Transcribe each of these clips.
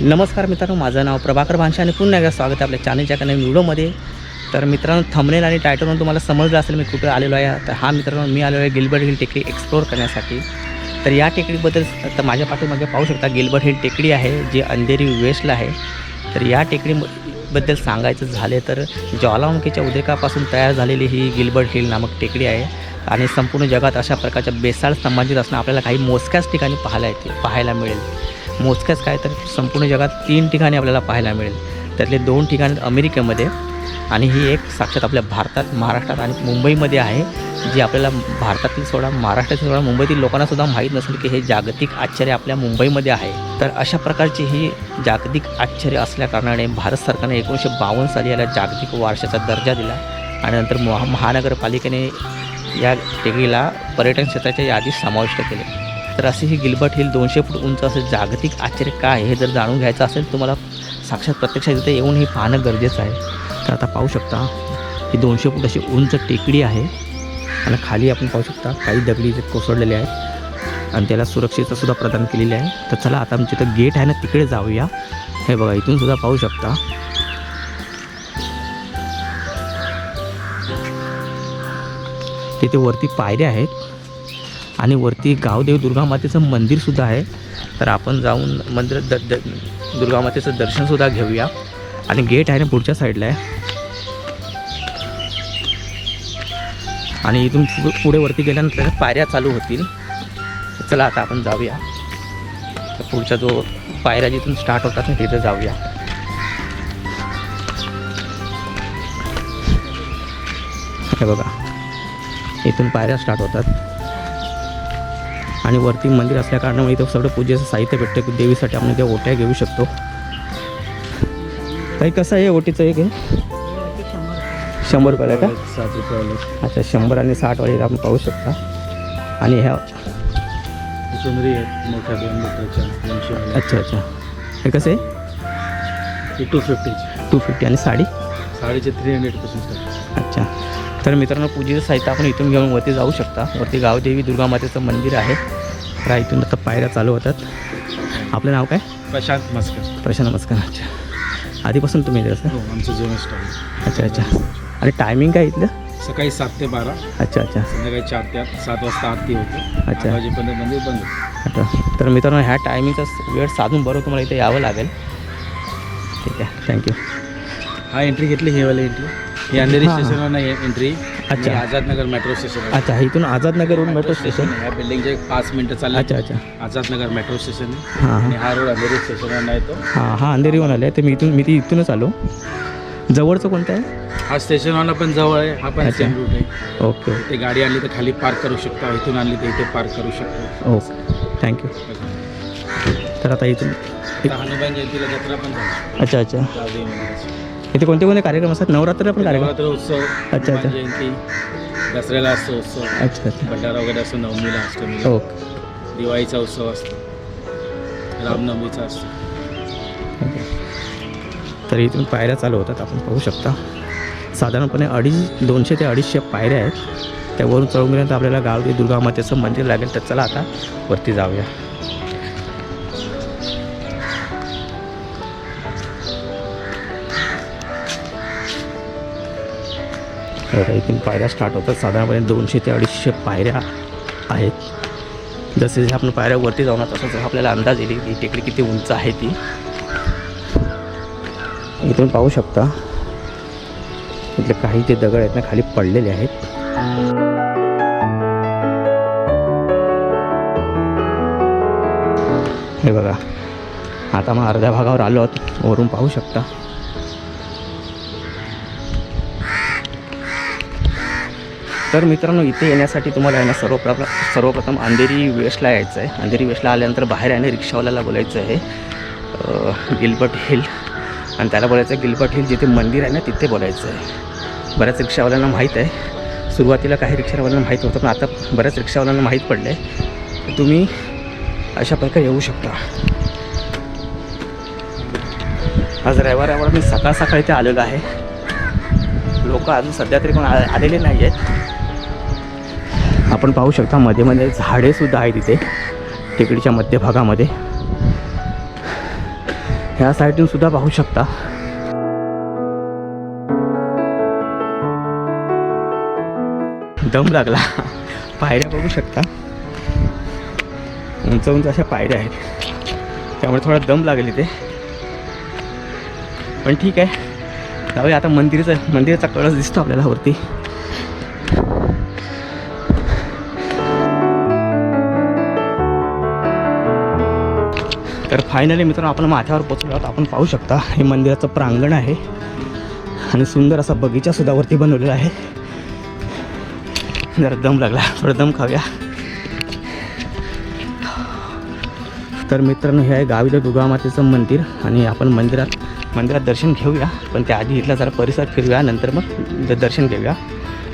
नमस्कार मित्रांनो माझं नाव प्रभाकर भानशे आणि पुन्हा एकदा स्वागत आहे आपल्या चॅनलच्या एका नवीन व्हिडिओमध्ये तर मित्रांनो थंबनेल आणि टायटलवरून तुम्हाला समजलं असेल मी कुठे आलेलो आहे. तर हा मित्रांनो मी आलेलो आहे गिलबर्ट हिल टेकडी एक्सप्लोअर करण्यासाठी. तर या टेकडीबद्दल तर माझ्या पाठीमागे पाहू शकता गिलबर्ट हिल टेकडी आहे जी अंधेरी वेस्टला आहे. तर या टेकडीबद्दल सांगायचं झाले तर ज्वालामुखीच्या उद्रेकापासून तयार झालेली ही गिलबर्ट हिल नामक टेकडी आहे. आणि संपूर्ण जगात अशा प्रकारच्या बेसाळ संबंधित असणं आपल्याला काही मोजक्याच ठिकाणी पाहायला येते पाहायला मिळेल. मोजक्याच काय तर संपूर्ण जगात तीन ठिकाणी आपल्याला पाहायला मिळेल. त्यातले दोन ठिकाण अमेरिकेमध्ये आणि ही एक साक्षात आपल्या भारतात महाराष्ट्रात आणि मुंबईमध्ये आहे जी आपल्याला भारतातील सोडा महाराष्ट्रातील सोडा मुंबईतील लोकांनासुद्धा माहीत नसेल की हे जागतिक आश्चर्य आपल्या मुंबईमध्ये आहे. तर अशा प्रकारची ही जागतिक आश्चर्य असल्याकारणाने भारत सरकारने एकोणीसशे बावन्न साली याला जागतिक वारशाचा दर्जा दिला आणि नंतर महा महानगरपालिकेने या टेकडीला पर्यटन क्षेत्राच्या यादीत समाविष्ट केले. तर अशी ही गिलबर्ट हिल दोनशे फूट उंच असं जागतिक आश्चर्य काय हे जर जाणून घ्यायचं असेल तुम्हाला साक्षात प्रत्यक्षात इथे येऊन हे पाहणं गरजेचं आहे. तर आता पाहू शकता ही दोनशे फूट अशी उंच टेकडी आहे. आणि खाली आपण पाहू शकता काही दगडी इथे कोसळलेले आहेत. आणि त्याला सुरक्षिततासुद्धा प्रदान केलेले आहे. तर चला आता आमच्या इथं गेट आहे ना तिकडे जाऊया. हे बघा इथून सुद्धा पाहू शकता. तिथे वरती पायऱ्या आहेत. आणि वरती गावदेव दुर्गामातेचं मंदिरसुद्धा आहे. तर आपण जाऊन मंदिरात द द दुर्गामातेचं दर्शनसुद्धा घेऊया. आणि गेट आहे ना पुढच्या साईडला आहे आणि इथून पुढे वरती गेल्यानंतर पायऱ्या चालू होतील. चला आता आपण जाऊया. तर पुढचा जो पायऱ्या जिथून स्टार्ट होतात ना तिथं जाऊया. हे बघा. इथून पायऱ्या स्टार्ट होतात. आणि वरती मंदिर असल्या कारणामुळे इथं सगळं पूजेचं साहित्य भेटतं की देवीसाठी आपण इथे ओट्या घेऊ शकतो. काही कसं आहे ओटीचं एक शंभर रुपयाला का? अच्छा शंभर आणि साठ वाली आपण पाहू शकता. आणि ह्या अच्छा अच्छा. हे कसं आहे? टू फिफ्टीची टू फिफ्टी आणि साडी? साडीचे थ्री हंड्रेडपासून अच्छा. तर मित्रांनो पूजेचं साहित्य आपण इथून घेऊन वरती जाऊ शकता. वरती गावदेवी दुर्गामातेचं मंदिर आहे. तर इथून आता पायऱ्या चालू होतात. आपलं नाव काय? प्रशांत मस्कर. प्रशांत नमस्कार अच्छा. आधीपासून तुम्ही इथे असता? हो आमचं जुनं स्टाईल अच्छा अच्छा. आणि टायमिंग काय इथलं? सकाळी सात ते बारा. अच्छा अच्छा. संध्याकाळी चार ते आठ सात वाजता आरती होते. आठ अच्छा. वाजेपर्यंत मंदिर बंद. अच्छा. तर मित्रांनो ह्या टायमिंगचा वेळ साधून बरोबर तुम्हाला इथे यावं लागेल. ठीक आहे. थँक्यू हा एंट्री घेतली ही वाली एंट्री ही अंधेरी हां, हां. स्टेशनवर नाही एंट्री अच्छा. आझादनगर मेट्रो स्टेशन अच्छा इथून आझादनगरवरून मेट्रो स्टेशन या बिल्डिंगचे पाच मिनिटं चालले. अच्छा अच्छा. आझादनगर मेट्रो स्टेशन आहे. हां आणि हां हा रोड अंधेरी स्टेशनवर नाही तो. हां हां अंधेरीहून आले तर मी इथून मी ती इथूनच आलो. जवळचं कोणतं आहे? हा स्टेशनवाला पण जवळ आहे. हा पण अच्छा. सेम रूट आहे. ओके. ते गाडी आणली तर खाली पार्क करू शकता. इथून आणली तर इथे पार्क करू शकतो. ओके. थँक्यू तर आता इथून आता हनुमान जयंतीला जत्रा पण झाली. अच्छा अच्छा. मंदिराची. इथे कोणते कोणते कार्यक्रम असतात? नवरात्र पण कार्यक्रम? नवरात्र उत्सव अच्छा. हनुमान जयंती दसऱ्याला असतो उत्सव. अच्छा अच्छा. भंडारा वगैरे असतो नवमीला अष्टमीला ओके दिवाळीचा उत्सव असतो. रामनवमीचा असतो. तर इथून पायऱ्या चालू होतात आपण पाहू शकता. साधारणपणे अडीच दोनशे ते अडीचशे पायऱ्या आहेत. त्यावरून चढून गेल्यानंतर आपल्याला गावदेवी दुर्गा मातेचं मंदिर लागेल तर चला आता वरती जाऊया. इथून पायऱ्या स्टार्ट होतात. साधारणपणे दोनशे ते अडीचशे पायऱ्या आहेत. जसे जसे आपण पायऱ्या वरती जाऊ ना तसं जसं आपल्याला अंदाज येईल की टेकडी किती उंच आहे ती. इथून पाहू शकता. इथले काही ते दगड आहेत ना खाली पडलेले आहेत. हे बघा. आता मग अर्ध्या भागावर आलो आहोत. वरून पाहू शकता. तर मित्रांनो इथे येण्यासाठी तुम्हाला आहे ना सर्वप्रथम सर्वप्रथम अंधेरी वेस्टला यायचं आहे. अंधेरी वेस्टला आल्यानंतर बाहेर आहे ना रिक्षावाल्याला बोलायचं आहे गिलबट हिल. आणि त्याला बोलायचं आहे गिल्बर्ट हिल जिथे मंदिर आहे ना तिथे बोलायचं आहे. बऱ्याच रिक्षावाल्यांना माहीत आहे. सुरुवातीला काही रिक्षावाल्यांना माहीत होतं पण आता बऱ्याच रिक्षावाल्यांना माहीत पडलं आहे तुम्ही अशा प्रकारे येऊ शकता. आज रविवार रविवार मी सकाळ सकाळी इथे आलेलो आहे. लोक अजून सध्या तरी कोण आ- आलेले नाही आहेत आपण पाहू शकता मध्ये मध्ये झाडे सुद्धा आहेत इथे टेकडीच्या मध्यभागामध्ये. ह्या साईडून सुद्धा पाहू शकता. दम लागला. पायऱ्या बघू शकता. उंच उंच अशा पायऱ्या आहेत. त्यामुळे थोडा दम लागेल इथे. पण ठीक आहे. जाऊया आता मंदिराचा मंदिराचा कळस दिसतो आपल्याला वरती. फायनली मित्रांनो आपण माथ्यावर पोचलो आहोत. आपण पाहू शकता हे मंदिराचं प्रांगण आहे. आणि सुंदर असा बगीचा सुद्धा वरती बनवलेला आहे. जरा दम लागला थोडं दम खाऊया. तर मित्रांनो हे आहे गावीला दुर्गामातेचं मंदिर आणि आपण मंदिरात मंदिरात दर्शन घेऊया. पण त्या आधी इथला जरा परिसर फिरूया नंतर मग दर्शन घेऊया.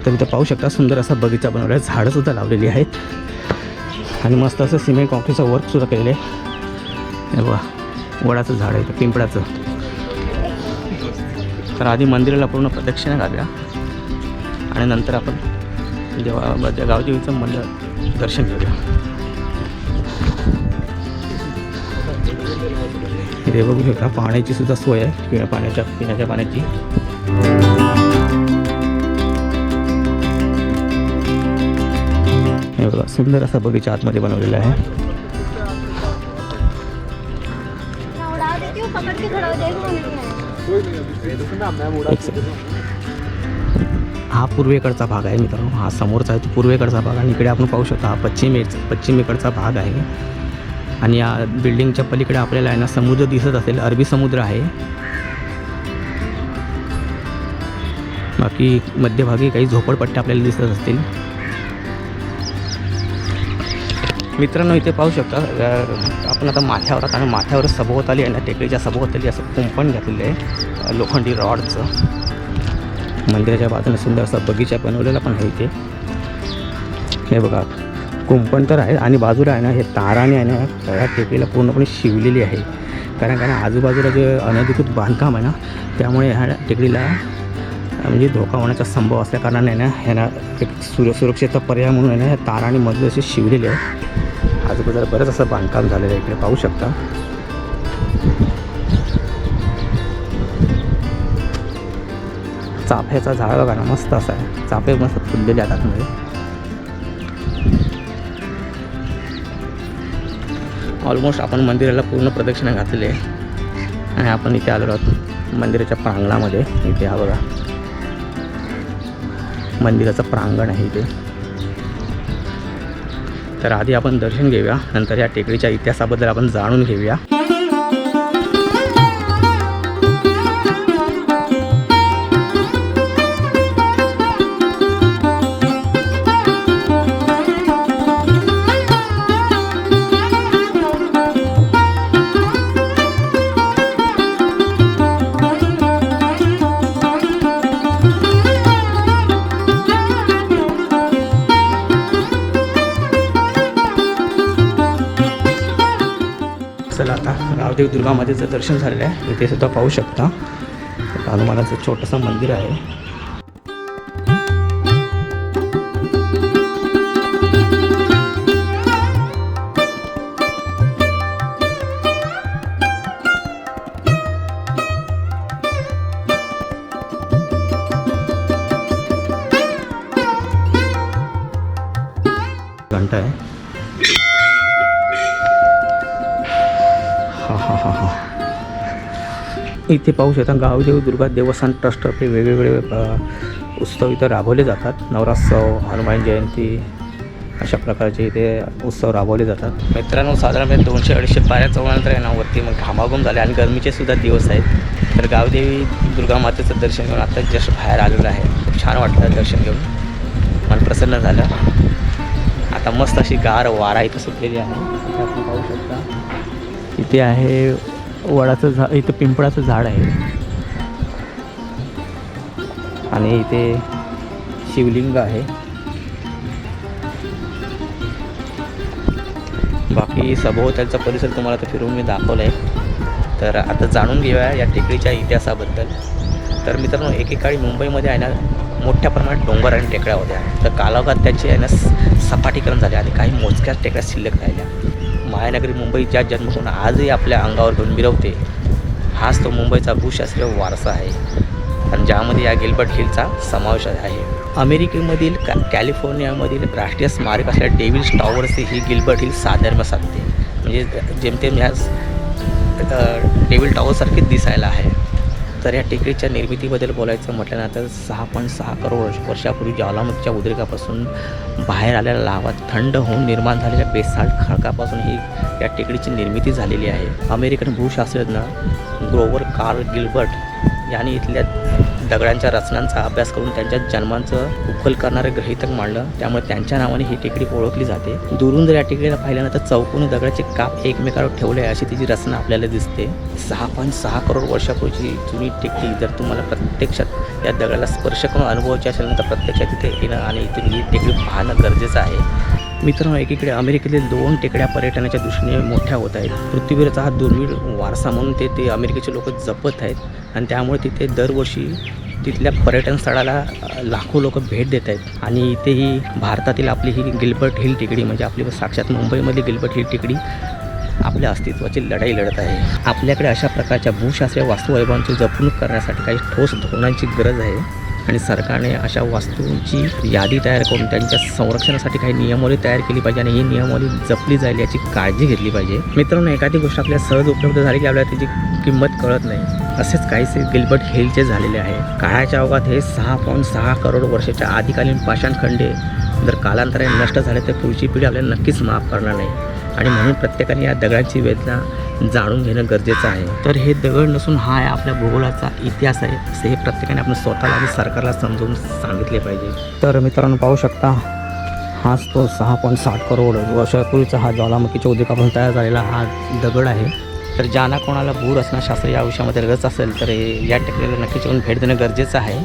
तर इथं पाहू शकता सुंदर असा बगीचा बनवला आहे. झाडंसुद्धा लावलेली आहेत. आणि मस्त असं सिमेंट कॉन्क्रीटचं वर्कसुद्धा केलेलं आहे. हे बघा वडाचं झाड आहे पिंपळाचं. तर आधी मंदिराला पूर्ण प्रदक्षिणा घालूया. आणि नंतर आपण जेव्हा त्या गावदेवीचं मंदिर दर्शन घेऊया. इथे बघू शकता पाण्याची सुद्धा सोय आहे पिण्या पाण्याच्या पिण्याच्या पाण्याची. हे बघा सुंदर असा बगीचा आतमध्ये बनवलेला आहे. पकड़ के खड़ा हो जाएगा हा पूर्वेकडचा भाग आहे मित्रांनो. हा समोरचा आहे तो पूर्वेकडचा भाग आणि इकडे आपण पाहू शकता हा पश्चिमे पश्चिमेकडचा भाग आहे. आणि या बिल्डिंगच्या पलीकडे आपल्याला आहे ना समुद्र दिसत असेल. अरबी समुद्र आहे. बाकी मध्यभागी काही झोपडपट्ट्या आपल्याला दिसत असतील. मित्रांनो इथे पाहू शकता आपण आता माथ्यावर आहोत आणि माथ्यावर सभोवताली आहे ना टेकडीच्या सभोवताली असं कुंपण घातलेलं आहे लोखंडी रॉडचं. मंदिराच्या बाजूने सुंदर असा बगीचा बनवलेला पण आहे इथे. हे बघा कुंपण तर आहे आणि बाजूला आहे ना हे ताराने आहे ना या टेकडीला पूर्णपणे शिवलेली आहे. कारण कारण आजूबाजूला जे अनधिकृत बांधकाम आहे ना त्यामुळे ह्या टेकडीला म्हणजे धोका होण्याचा संभव असल्या कारणाने ना ह्यांना एक सुर सुरक्षेचा पर्याय म्हणून आहे ना ह्या ताराने मजबूत असे शिवलेले आहे. आजूबाजूला बरंच असं बांधकाम झालेलं आहे. इकडे पाहू शकता. चाफ्याचा झाड बघा ना मस्त असा आहे. चाफे मस्त फुललेले आहेत आतमध्ये. ऑलमोस्ट आपण मंदिराला पूर्ण प्रदक्षिणा घातलेली आहे. आणि आपण इथे आलो आहोत मंदिराच्या प्रांगणामध्ये. इथे हा बघा. मंदिराचं प्रांगण आहे इथे. तर आधी आपण दर्शन घेऊया. नंतर या टेकडीच्या इतिहासाबद्दल आपण जाणून घेऊया. दुर्गा मातेचं दर्शन झालेलं आहे. इथे सुद्धा पाहू शकता. हनुमानाचं छोटंसं मंदिर आहे. हा हा हा इथे पाहू शकता गावदेव दुर्गा देवस्थान ट्रस्टतर्फे वेगवेगळे उत्सव इथं राबवले जातात. नवरात्सव हनुमान जयंती अशा प्रकारचे इथे उत्सव राबवले जातात. मित्रांनो साधारणपणे दोनशे अडीचशे पायऱ्या चौनंतर आहे ना वरती मग घामाघूम झाले आणि गरमीचे सुद्धा दिवस आहेत. तर गावदेवी दुर्गा मातेचं दर्शन घेऊन आता जस्ट बाहेर आलेलं आहे. खूप छान वाटलं दर्शन घेऊन. मन प्रसन्न झालं. आता मस्त अशी गार वारा इथं सुटलेली आहे. आपण पाहू शकता. इथे आहे वडाचं झा इथं पिंपळाचं झाड आहे. आणि इथे शिवलिंग आहे. बाकी सभोवतालचा परिसर तुम्हाला तर फिरून मी दाखवला आहे तर आता जाणून घेऊया या टेकडीच्या इतिहासाबद्दल. तर मित्रांनो एकेकाळी मुंबईमध्ये आहे ना मोठ्या प्रमाणात डोंगर आणि टेकड्या होत्या. तर कालावगात त्याचे आहे ना सपाटीकरण झाले आणि काही मोजक्याच टेकड्या शिल्लक राहिल्या. मायानगरी मुंबई ज्या आजही आपल्या अंगावर घेऊन मिरवते. हाच तो मुंबईचा भूशास्त्रीय वारसा आहे. आणि ज्यामध्ये या गिल्बर्ट हिलचा समावेश आहे. अमेरिकेमधील कॅ कॅलिफोर्नियामधील राष्ट्रीय स्मारक असलेल्या डेव्हिल्स टॉवरचे ही गिल्बर्ट हिल साधर्म्य साधते. म्हणजे जेमतेम ह्या डेव्हिल टॉवरसारखीच दिसायला आहे. तर या टेकडीच्या निर्मितीबद्दल बोलायचं म्हटल्यानंतर सहा पॉईंट सहा करोड वर्ष वर्षापूर्वी ज्वालामुखीच्या उद्रेकापासून बाहेर आलेला लावा थंड होऊन निर्माण झालेल्या बेसाल्ट खडकापासून ही या टेकडीची निर्मिती झालेली आहे. अमेरिकन भूशास्त्रज्ञ ग्रोवर कार्ल गिल्बर्ट यांनी इथल्या दगडांच्या रचनांचा अभ्यास करून त्यांच्या जन्मांचं उखल करणारं ग्रहितक मांडलं. त्यामुळे त्यांच्या नावाने ही टेकडी ओळखली जाते. दुरून जर या टेकडीला पाहिल्यानंतर चौकोनी दगडाचे काप एकमेकावर ठेवले अशी तिची रचना आपल्याला दिसते. सहा पॉईंट सहा करोड वर्षापूर्वीची जुनी टेकडी जर तुम्हाला प्रत्यक्षात या दगडाला स्पर्श करून अनुभवायची असेल तर प्रत्यक्षात तिथे येणं आणि इथे ही टेकडी पाहणं गरजेचं आहे. मित्रांनो एकीकडे अमेरिकेतील दोन टेकड्या पर्यटनाच्या दृष्टीने मोठ्या होत आहेत. पृथ्वीवरचा हा दुर्मिळ वारसा म्हणून ते ते अमेरिकेचे लोक जपत आहेत. आणि त्यामुळे तिथे दरवर्षी तिथल्या पर्यटन स्थळाला लाखो लोक भेट देत आहेत. आणि इथेही भारतातील आपली ही गिलबर्ट हिल टेकडी म्हणजे आपली साक्षात मुंबईमधली गिलबर्ट हिल टेकडी आपल्या अस्तित्वाची लढाई लढत आहे. आपल्याकडे अशा प्रकारच्या भूशास्त्रीय वास्तुवैभवांची जपणूक करण्यासाठी काही ठोस धोरणांची गरज आहे. आणि सरकारने अशा वास्तूंची यादी तयार करून त्यांच्या संरक्षणासाठी काही नियमावली तयार केली पाहिजे आणि ही नियमावली जपली जाईल याची काळजी घेतली पाहिजे. मित्रांनो एखादी गोष्ट आपल्या सहज उपलब्ध झाली की आपल्याला त्याची किंमत कळत नाही. असेच काहीसे गिल्बर्ट हिलचे झालेले आहे. काळाच्या अवघात हे सहा पॉईंट सहा करोड वर्षाच्या आधिकालीन पाषाणखंडे जर कालांतराने नष्ट झाले तर पुढची पिढी आपल्याला नक्कीच माफ करणार नाही. आणि म्हणून प्रत्येकाने या दगडांची वेदना जाणून घेणं गरजेचं आहे. तर हे दगड नसून हा आहे आपल्या भूगोलाचा इतिहास आहे. असे हे प्रत्येकाने आपण स्वतःला आणि सरकारला समजून सांगितले पाहिजे. तर मित्रांनो पाहू शकता हाच तो सहा पॉईंट साठ करोड वर्षापूर्वीचा हा ज्वालामुखीच्या उद्योगापासून तयार झालेला हा दगड आहे. तर ज्यांना कोणाला भू रचनाशास्त्र या विषयामध्ये रस असेल तर हे या टेकडीला नक्कीच येऊन भेट देणं गरजेचं आहे.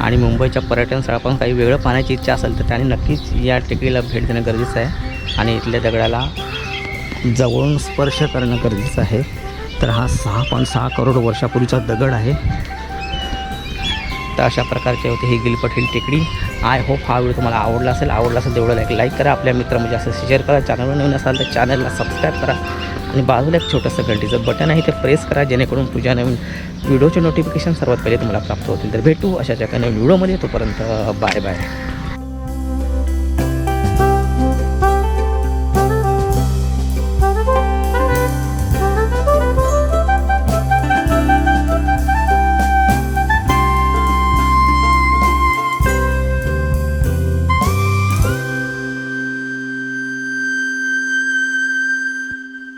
आणि मुंबईच्या पर्यटन स्थळापासून काही वेगळं पाहण्याची इच्छा असेल तर त्यांनी नक्कीच या टेकडीला भेट देणं गरजेचं आहे. आणि इथल्या दगडाला जवळून स्पर्श करणं गरजेचं आहे. तर हा सहा पॉईंट सहा करोड वर्षापूर्वीचा दगड आहे. तर अशा प्रकारचे होते ही गिलपट हिल टेकडी. आय होप हा व्हिडिओ तुम्हाला आवडला असेल. आवडला असेल तेवढं लाईक लाईक करा. आपल्या मित्र म्हणजे असं शेअर करा. चॅनलवर नवीन असाल तर चॅनलला सबस्क्राईब करा. आणि बाजूला एक छोटंसं घंटीचं बटन आहे ते प्रेस करा. जेणेकरून तुझ्या नवीन व्हिडिओचे नोटिफिकेशन सर्वात पहिले तुम्हाला प्राप्त होतील. तर भेटू अशा एका नवीन व्हिडिओमध्ये. तोपर्यंत बाय बाय